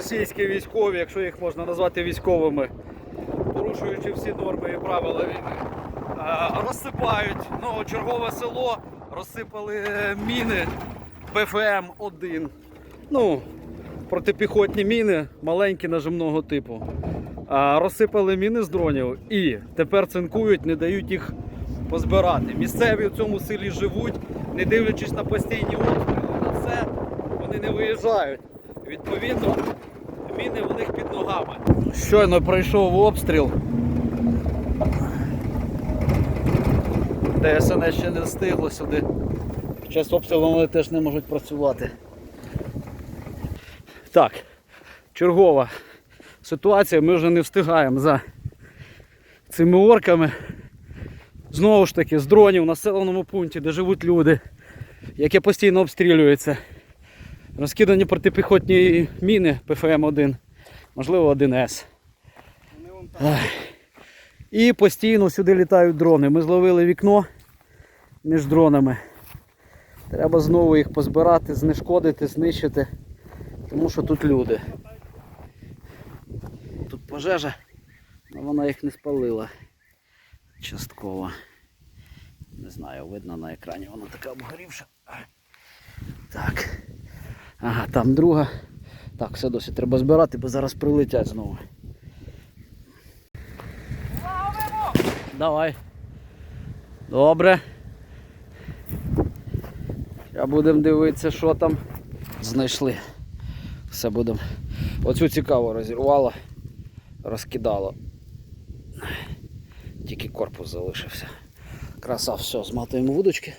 російські військові, якщо їх можна назвати військовими, порушуючи всі норми і правила війни, е, розсипають ну, чергове село, розсипали е, міни ПФМ-1. Ну, протипіхотні міни маленькі нажимного типу. Розсипали міни з дронів і тепер цинкують, не дають їх позбирати. Місцеві в цьому селі живуть, не дивлячись на постійні обстріли, на це вони не виїжджають. Відповідно, міни у них під ногами. Щойно пройшов обстріл. ДСНС ще не встигло сюди. Під час обстрілу вони теж не можуть працювати. Так, чергова ситуація, ми вже не встигаємо за цими орками. Знову ж таки, з дронів в населеному пункті, де живуть люди, яке постійно обстрілюється. Розкидані протипіхотні міни ПФМ-1, можливо 1С. І постійно сюди літають дрони. Ми зловили вікно між дронами. Треба знову їх позбирати, знешкодити, знищити, тому що тут люди. Тут пожежа, але вона їх не спалила. Частково. Не знаю, видно на екрані, вона така обгорівша. Так. Ага, там друга. Так, все досі треба збирати, бо зараз прилетять знову. Давай. Добре. Зараз будемо дивитися, що там знайшли. Все будемо. Оцю цікаво розірвало, розкидало. Тільки корпус залишився. Краса, все, зматуємо вудочки.